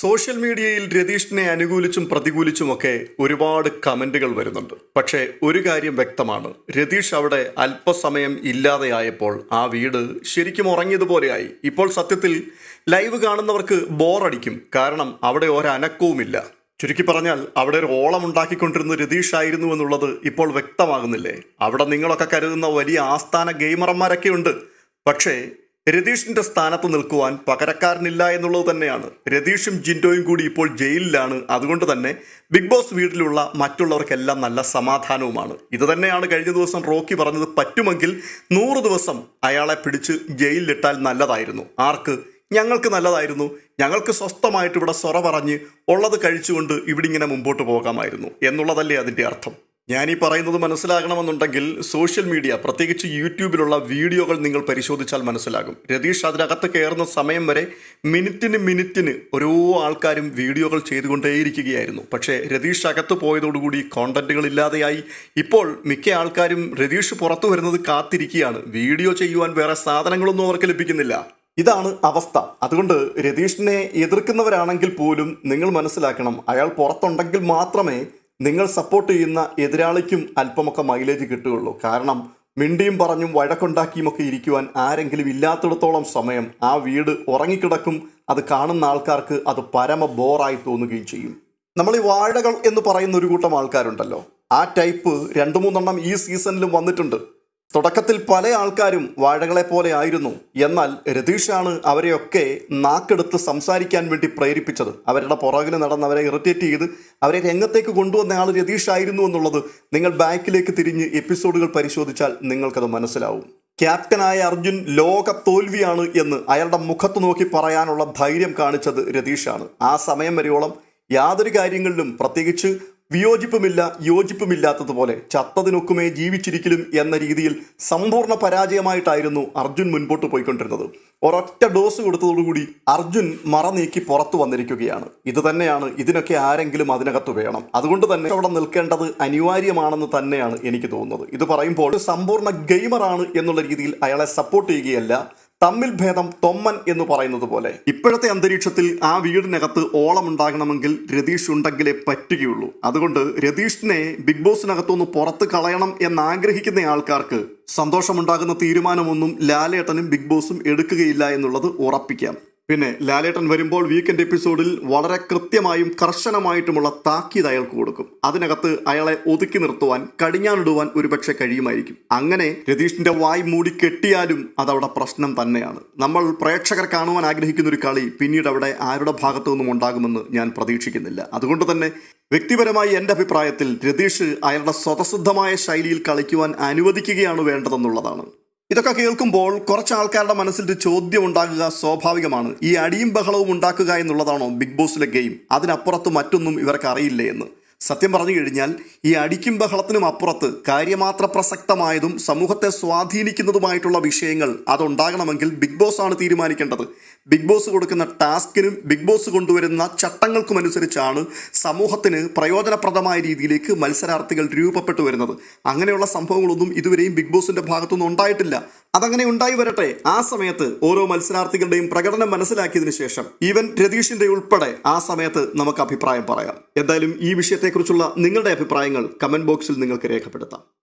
Social മീഡിയയിൽ രതീഷിനെ അനുകൂലിച്ചും പ്രതികൂലിച്ചുമൊക്കെ ഒരുപാട് കമന്റുകൾ വരുന്നുണ്ട്. പക്ഷേ ഒരു കാര്യം വ്യക്തമാണ്. രതീഷ് അവിടെ അല്പസമയം ഇല്ലാതെയായപ്പോൾ ആ വീട് ശരിക്കും ഉറങ്ങിയതുപോലെയായി. ഇപ്പോൾ സത്യത്തിൽ ലൈവ് കാണുന്നവർക്ക് ബോറടിക്കും. കാരണം അവിടെ ഒരനക്കവുമില്ല. ചുരുക്കി പറഞ്ഞാൽ അവിടെ ഒരു ഓളം ഉണ്ടാക്കിക്കൊണ്ടിരുന്ന രതീഷ് ആയിരുന്നു എന്നുള്ളത് ഇപ്പോൾ വ്യക്തമാകുന്നില്ലേ? അവിടെ നിങ്ങളൊക്കെ കരുതുന്ന വലിയ ആസ്ഥാന ഗെയിമർമാരൊക്കെ ഉണ്ട് പക്ഷേ രതീഷിന്റെ സ്ഥാനത്ത് നിൽക്കുവാൻ പകരക്കാരനില്ല എന്നുള്ളത് തന്നെയാണ്. രതീഷും ജിൻഡോയും കൂടി ഇപ്പോൾ ജയിലിലാണ്. അതുകൊണ്ട് തന്നെ ബിഗ് ബോസ് വീട്ടിലുള്ള മറ്റുള്ളവർക്കെല്ലാം നല്ല സമാധാനവുമാണ്. ഇത് തന്നെയാണ് കഴിഞ്ഞ ദിവസം റോക്കി പറഞ്ഞത് പറ്റുമെങ്കിൽ നൂറ് ദിവസം അയാളെ പിടിച്ച് ജയിലിലിട്ടാൽ നല്ലതായിരുന്നു. ആർക്ക്? ഞങ്ങൾക്ക് നല്ലതായിരുന്നു. ഞങ്ങൾക്ക് സ്വസ്ഥമായിട്ട് ഇവിടെ സൊറ പറഞ്ഞ് ഉള്ളത് കഴിച്ചുകൊണ്ട് ഇവിടെ ഇങ്ങനെ മുമ്പോട്ട് പോകാമായിരുന്നു. എന്നുള്ളതല്ലേ അതിന്റെ അർത്ഥം. ഞാൻ ഈ പറയുന്നത് മനസ്സിലാകണമെന്നുണ്ടെങ്കിൽ സോഷ്യൽ മീഡിയ പ്രത്യേകിച്ച് യൂട്യൂബിലുള്ള വീഡിയോകൾ നിങ്ങൾ പരിശോധിച്ചാൽ മനസ്സിലാകും. രതീഷ് അതിനകത്ത് കയറുന്ന സമയം വരെ മിനിറ്റിന് മിനിറ്റിന് ഓരോ ആൾക്കാരും വീഡിയോകൾ ചെയ്തുകൊണ്ടേയിരിക്കുകയായിരുന്നു. പക്ഷേ രതീഷ് അകത്ത് പോയതോടുകൂടി കോണ്ടന്റുകൾ ഇല്ലാതെയായി. ഇപ്പോൾ മിക്ക ആൾക്കാരും രതീഷ് പുറത്തു വരുന്നത് കാത്തിരിക്കുകയാണ്. വീഡിയോ ചെയ്യുവാൻ വേറെ സാധനങ്ങളൊന്നും അവർക്ക് ലഭിക്കുന്നില്ല. ഇതാണ് അവസ്ഥ. അതുകൊണ്ട് രതീഷിനെ എതിർക്കുന്നവരാണെങ്കിൽ പോലും നിങ്ങൾ മനസ്സിലാക്കണം. അയാൾ പുറത്തുണ്ടെങ്കിൽ മാത്രമേ നിങ്ങൾ സപ്പോർട്ട് ചെയ്യുന്ന എതിരാളിക്കും അല്പമൊക്കെ മൈലേജ് കിട്ടുകയുള്ളൂ. കാരണം മിണ്ടിയും പറഞ്ഞും വഴക്കുണ്ടാക്കിയുമൊക്കെ ഇരിക്കുവാൻ ആരെങ്കിലും ഇല്ലാത്തിടത്തോളം സമയം ആ വീട് ഉറങ്ങിക്കിടക്കും അത് കാണുന്ന ആൾക്കാർക്ക് അത് പരമ ബോറായി തോന്നുകയും ചെയ്യും. നമ്മൾ ഈ വാഴകൾ എന്ന് പറയുന്ന ഒരു കൂട്ടം ആൾക്കാരുണ്ടല്ലോ. ആ ടൈപ്പ് രണ്ടു മൂന്നെണ്ണം ഈ സീസണിലും വന്നിട്ടുണ്ട്. തുടക്കത്തിൽ പല ആൾക്കാരും വാഴകളെ പോലെ ആയിരുന്നു. എന്നാൽ രതീഷാണ് അവരെയൊക്കെ നാക്കെടുത്ത് സംസാരിക്കാൻ വേണ്ടി പ്രേരിപ്പിച്ചത്. അവരുടെ പുറകിൽ നടന്ന് അവരെ ഇറിറ്റേറ്റ് ചെയ്ത് അവരെ രംഗത്തേക്ക് കൊണ്ടുവന്ന ആൾ രതീഷായിരുന്നു എന്നുള്ളത് നിങ്ങൾ ബാക്കിലേക്ക് തിരിഞ്ഞ് എപ്പിസോഡുകൾ പരിശോധിച്ചാൽ നിങ്ങൾക്കത് മനസ്സിലാവും. ക്യാപ്റ്റനായ അർജുൻ ലോക തോൽവിയാണ് എന്ന് അയാളുടെ മുഖത്ത് നോക്കി പറയാനുള്ള ധൈര്യം കാണിച്ചത് രതീഷാണ്. ആ സമയം വരെയോളം യാതൊരു കാര്യങ്ങളിലും പ്രത്യേകിച്ച് വിയോജിപ്പുമില്ല യോജിപ്പുമില്ലാത്തതുപോലെ ചത്തതിനൊക്കുമേ ജീവിച്ചിരിക്കലും എന്ന രീതിയിൽ സമ്പൂർണ പരാജയമായിട്ടായിരുന്നു അർജുൻ മുൻപോട്ട് പോയിക്കൊണ്ടിരുന്നത്. ഒരൊറ്റ ഡോസ് കൊടുത്തതോടുകൂടി അർജുൻ മറ നീക്കി പുറത്തു വന്നിരിക്കുകയാണ്. ഇത് തന്നെയാണ് ഇതിനൊക്കെ ആരെങ്കിലും അതിനകത്ത് വേണം. അതുകൊണ്ട് തന്നെ അവിടെ നിൽക്കേണ്ടത് അനിവാര്യമാണെന്ന് തന്നെയാണ് എനിക്ക് തോന്നുന്നത്. ഇത് പറയുമ്പോൾ സമ്പൂർണ ഗെയിമറാണ് എന്നുള്ള രീതിയിൽ അയാളെ സപ്പോർട്ട് ചെയ്യുകയല്ല തമ്മിൽ ഭേദം തൊമ്മൻ എന്ന് പറയുന്നത് പോലെ. ഇപ്പോഴത്തെ അന്തരീക്ഷത്തിൽ ആ വീടിനകത്ത് ഓളം ഉണ്ടാകണമെങ്കിൽ രതീഷ് ഉണ്ടെങ്കിലേ പറ്റുകയുള്ളൂ. അതുകൊണ്ട് രതീഷിനെ ബിഗ് ബോസിനകത്തുനിന്ന് പുറത്ത് കളയണം എന്നാഗ്രഹിക്കുന്ന ആൾക്കാർക്ക് സന്തോഷമുണ്ടാകുന്ന തീരുമാനമൊന്നും ലാലേട്ടനും ബിഗ് ബോസും എടുക്കുകയില്ല എന്നുള്ളത് ഉറപ്പിക്കാം. പിന്നെ ലാലേട്ടൻ വരുമ്പോൾ വീക്കെൻഡ് എപ്പിസോഡിൽ വളരെ കൃത്യമായും കർശനമായിട്ടുമുള്ള താക്കീത് അയാൾക്ക് കൊടുക്കും. അതിനകത്ത് അയാളെ ഒതുക്കി നിർത്തുവാൻ കടിഞ്ഞാനിടുവാൻ ഒരുപക്ഷെ കഴിയുമായിരിക്കും. അങ്ങനെ രതീഷിന്റെ വായ് മൂടി കെട്ടിയാലും അതവിടെ പ്രശ്നം തന്നെയാണ്. നമ്മൾ പ്രേക്ഷകർ കാണുവാൻ ആഗ്രഹിക്കുന്ന ഒരു കളി പിന്നീട് അവിടെ ആരുടെ ഭാഗത്തു നിന്നും ഉണ്ടാകുമെന്ന് ഞാൻ പ്രതീക്ഷിക്കുന്നില്ല. അതുകൊണ്ട് തന്നെ വ്യക്തിപരമായി എന്റെ അഭിപ്രായത്തിൽ രതീഷ് അയാളുടെ സ്വതസിദ്ധമായ ശൈലിയിൽ കളിക്കുവാൻ അനുവദിക്കുകയാണ് വേണ്ടതെന്നുള്ളതാണ്. ഇതൊക്കെ കേൾക്കുമ്പോൾ കുറച്ച് ആൾക്കാരുടെ മനസ്സിൽ ഒരു ചോദ്യം ഉണ്ടാകുക സ്വാഭാവികമാണ്. ഈ അടിയും ബഹളവും ഉണ്ടാക്കുക എന്നുള്ളതാണോ ബിഗ് ബോസിലെ ഗെയിം? അതിനപ്പുറത്ത് മറ്റൊന്നും ഇവർക്ക് അറിയില്ലേ എന്ന്. സത്യം പറഞ്ഞു കഴിഞ്ഞാൽ ഈ അടിക്കും ബഹളത്തിനും അപ്പുറത്ത് കാര്യമാത്ര പ്രസക്തമായതും സമൂഹത്തെ സ്വാധീനിക്കുന്നതുമായിട്ടുള്ള വിഷയങ്ങൾ അതുണ്ടാകണമെങ്കിൽ ബിഗ് ബോസ് ആണ് തീരുമാനിക്കേണ്ടത്. ബിഗ് ബോസ് കൊടുക്കുന്ന ടാസ്കിനും ബിഗ് ബോസ് കൊണ്ടുവരുന്ന ചട്ടങ്ങൾക്കും അനുസരിച്ചാണ് സമൂഹത്തിന് പ്രയോജനപ്രദമായ രീതിയിലേക്ക് മത്സരാർത്ഥികൾ രൂപപ്പെട്ടു വരുന്നത്. അങ്ങനെയുള്ള സംഭവങ്ങളൊന്നും ഇതുവരെയും ബിഗ് ബോസിന്റെ ഭാഗത്തുനിന്ന് ഉണ്ടായിട്ടില്ല. അതങ്ങനെ ഉണ്ടായി വരട്ടെ. ആ സമയത്ത് ഓരോ മത്സരാർത്ഥികളുടെയും പ്രകടനം മനസ്സിലാക്കിയതിനു ശേഷം ഈവൻ രതീഷിന്റെ ഉൾപ്പെടെ ആ സമയത്ത് നമുക്ക് അഭിപ്രായം പറയാം. എന്തായാലും ഈ വിഷയത്തെക്കുറിച്ചുള്ള നിങ്ങളുടെ അഭിപ്രായങ്ങൾ കമന്റ് ബോക്സിൽ നിങ്ങൾക്ക് രേഖപ്പെടുത്താം.